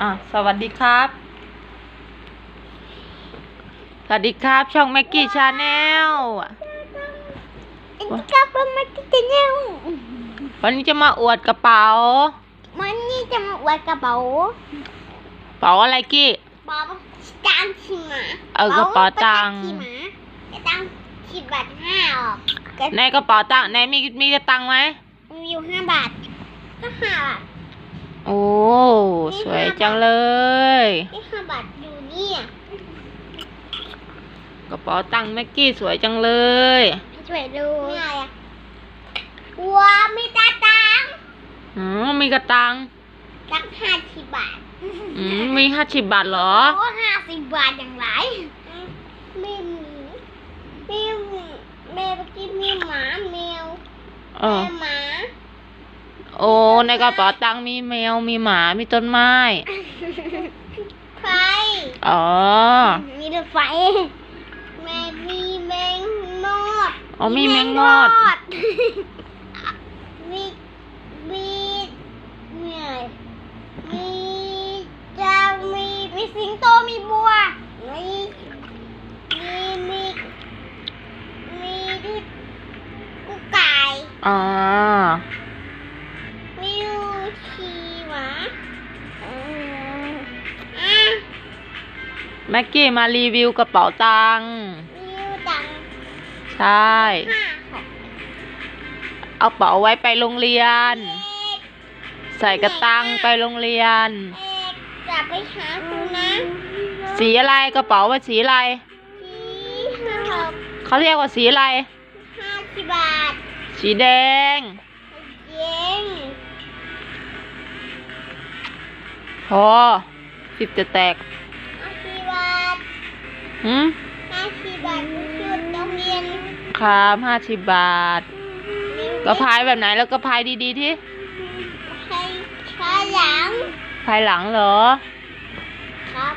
อะสวัสดีครับ สวัสดีครับ ช่องแม็กกี้ชาแนลกลับมามาที่จะเนี่ยวันนี้จะมาอวดกระเป๋ามันนี่จะมาอวดกระเป๋ากระเป๋าอะไรกี้กระเป๋าตังค์ขี่หมาเออกระเป๋าตังค์ขี่หมาจะตังค์ขีดบาทห้าออกก็ในกระเป๋าตังค์ในมีมีกระตังค์ไหมมีอยู่ห้าบาทก็ห้าบาท โอ้ สวยจังเลย นี่ห้าบาทอยู่นี่อะกระเป๋าตังค์แม็กกี้สวยจังเลยช่วยดูนี่อะไรอะว้ามีตาตังค์อืมมีกระตังค์ตังค์ห้าสิบบาทอืมมีห้าสิบบาทเหรอ โอ้ห้าสิบบาทอย่างไรมีหมีมีหมีแมวเมื่อกี้มีหมาแมวเออ แม่หมา โอ้ในกระเป๋าตังค์มีแมวมีหมามีต้นไม้ ไฟอ๋อ มีรถไฟแม่มีแมงมอดอ๋อมีแมงมอดดมีมีมีอะไรมีจะมีมีสิงโตมีบัวมีมีมีมีที่กุ๊กไก่อ๋อ แม็กกี้มารีวิวกระเป๋าตังค์มีลูกตังค์ใช่ ห้าค่ะเอากระเป๋าไว้ไปโรงเรียนเอ็ดใส่กระตังไปโรงเรียน เอ็ดกลับไปหาครูนะสีอะไรกระเป๋าว่าสีอะไรที่ห้าหกเขาเรียกว่าสีอะไร ห้าสิบบาทสีแดงเย็นพอสิบจะแตกห้าสิบบาท หืมห้าสิบบาทชุดโรงเรียนครับห้าสิบบาท กระพายแบบไหนแล้วกระพายดีๆที่ให้ช้าหลังพายหลังเหรอ ครับ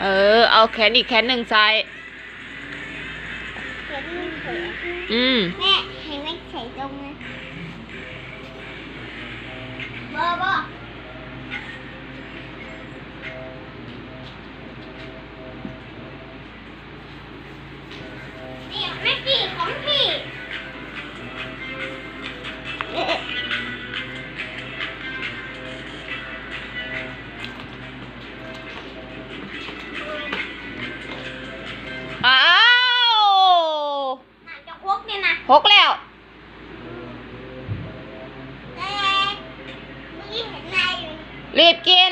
เออ เอาแขนอีกแขนหนึ่งใส่เห็นมันเถอะอืม แม่ เห็นไหมใส่ตรง รีบกิน